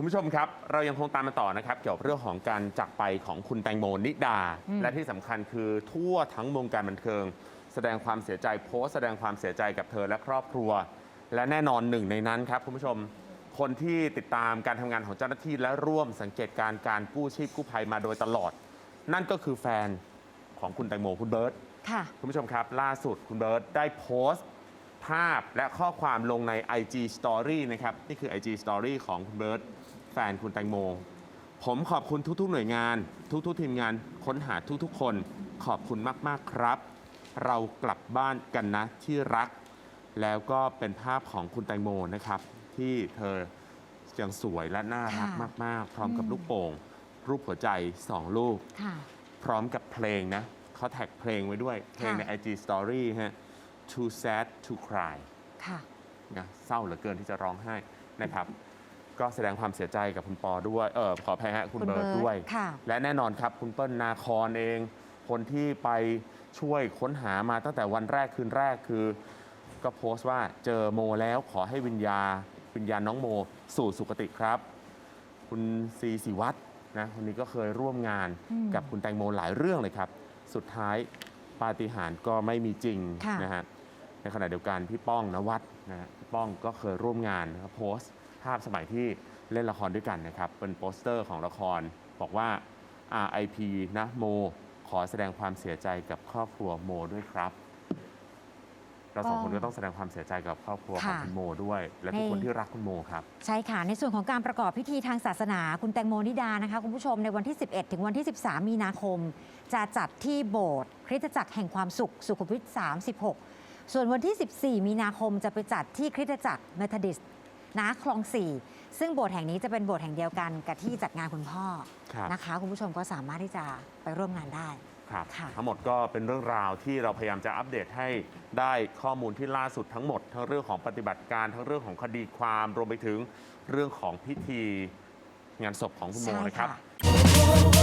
คุณผู้ชมครับ เรายังคงตามมาต่อนะครับ เกี่ยวกับเรื่องของการจากไปของคุณแตงโมนิดาอืมและที่สำคัญคือทั่วทั้งวงการบันเทิง แสดงความเสียใจโพสต์แสดงความเสียใจกับเธอและครอบครัว และแน่นอนหนึ่งในนั้นครับคุณผู้ชมคนที่ติดตามการทำงานของเจ้าหน้าที่และร่วมสังเกตการณ์การกู้ชีพกู้ภัยมาโดยตลอด นั่นก็คือแฟนของคุณแตงโมคุณเบิร์ตค่ะคุณผู้ชมครับ ล่าสุดคุณเบิร์ตได้โพสต์ภาพและข้อความลงใน IG Story นะครับ นี่คือ IG Story ของคุณเบิร์ต แฟนคุณแตงโม ผมขอบคุณทุกๆ หน่วยงาน ทุกๆ ทีมงานค้นหาทุกๆ คน ขอบคุณมากๆครับ เรากลับบ้านกันนะที่รัก แล้วก็เป็นภาพของคุณแตงโมนะครับ ที่เธอยังสวยและน่ารักค่ะมากๆ พร้อมกับอืม ลูกโป่ง รูปหัวใจสองลูก ค่ะ พร้อมกับเพลงนะเขาแท็กเพลงไว้ด้วย เพลงใน ค่ะ IG Story ฮะ Too sad to cry ค่ะ นะเศร้าเหลือเกินที่จะร้องไห้นะครับ ก็แสดงความเสียใจกับคุณปอด้วยเออขออภัยฮะคุณคุณเบิร์ดเบิร์ตด้วย ค่ะ และแน่นอนครับคุณเปิ้ลนาคอนเอง คนที่ไปช่วยค้นหามาตั้งแต่วันแรกคืนแรกคือ ก็โพสต์ว่าเจอโมแล้วขอให้วิญญา วิญญาณน้องโม สู่สุคติครับ คุณซีศิวัตรนะคนนี้ก็เคยร่วมงานอืมกับคุณแตงโมหลายเรื่องเลยครับ สุดท้ายปาฏิหาริย์ก็ไม่มีจริงค่ะ นะฮะในขณะเดียวกันพี่ป้องนวัดนะฮะพี่ป้องก็เคยร่วมงานนะครับโพสต์ ภาพสมัยที่เล่นละครด้วยกันนะครับ เป็นโปสเตอร์ของละครบอกว่า RIP นะโม ขอแสดงความเสียใจกับครอบครัวโมด้วยครับ เราสองคนก็ต้องแสดงความเสียใจกับครอบครัวของค่ะคุณโมด้วย และทุกในคนที่รักคุณโมครับ ใช่ค่ะ ในส่วนของการประกอบพิธีทางศาสนา คุณแตงโมนิดานะคะคุณผู้ชมในวันที่ 11 ถึงวันที่ 13 มีนาคม จะจัดที่โบสถ์คริสตจักรแห่งความสุข สุขุมวิท 36 ส่วนวันที่ 14 มีนาคมจะไปจัดที่คริสตจักรเมทอดิสต์ นาคลอง4ซึ่งโบสถ์แห่งนี้จะเป็นโบสถ์แห่งเดียวกันกับที่จัดงานคุณพ่อครับนะคะ คุณผู้ชมก็สามารถที่จะไปร่วมงานได้ ครับค่ะ ทั้งหมดก็เป็นเรื่องราวที่เราพยายามจะอัปเดตให้ได้ข้อมูลที่ล่าสุดทั้งหมด ทั้งเรื่องของปฏิบัติการทั้งเรื่องของคดีความรวมไปถึงเรื่องของพิธีงานศพของคุณโมใช่นะครับ ค่ะ